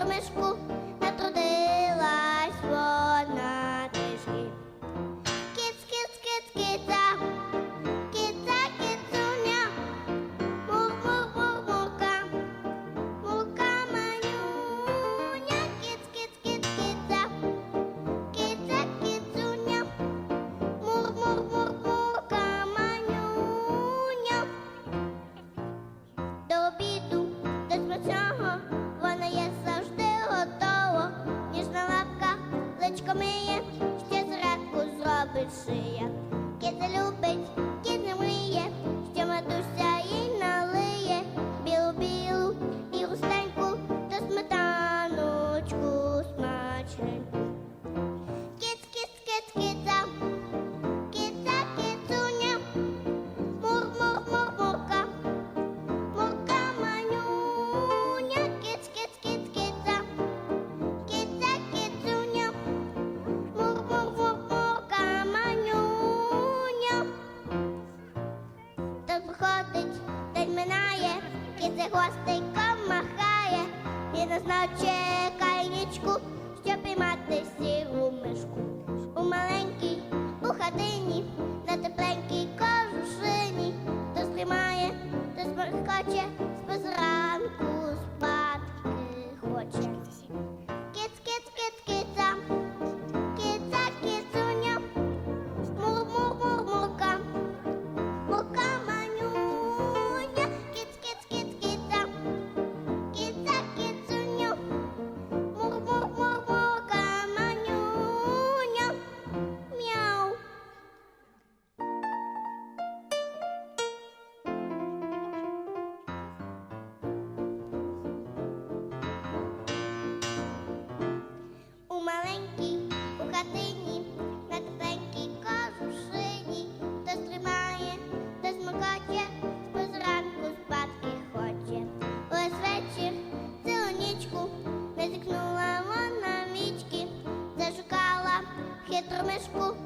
кормишку натрудилась вона тижні. Кіц, кіц, кіц, кіца, кіца, кіцуня, мух, мух, мух, мука, мука манюня, кіц, кіц, кіц, кіца, кіца, кіцуня, мух, мух, мух, мука манюня. Добі Зубочка миє, ще зранку зробить шия. Кіт любить, виходить, день минає, кіт за махає, і знав чекає щоб піймати сіру мишку. У маленькій, у хатині, на тепленькій кожушині, то стрімає, то смеркоче, з спадки то смокоче, позранку спадки хоче. Ось вечір, цілу зікнула вона вічки, зашукала хитру мишку,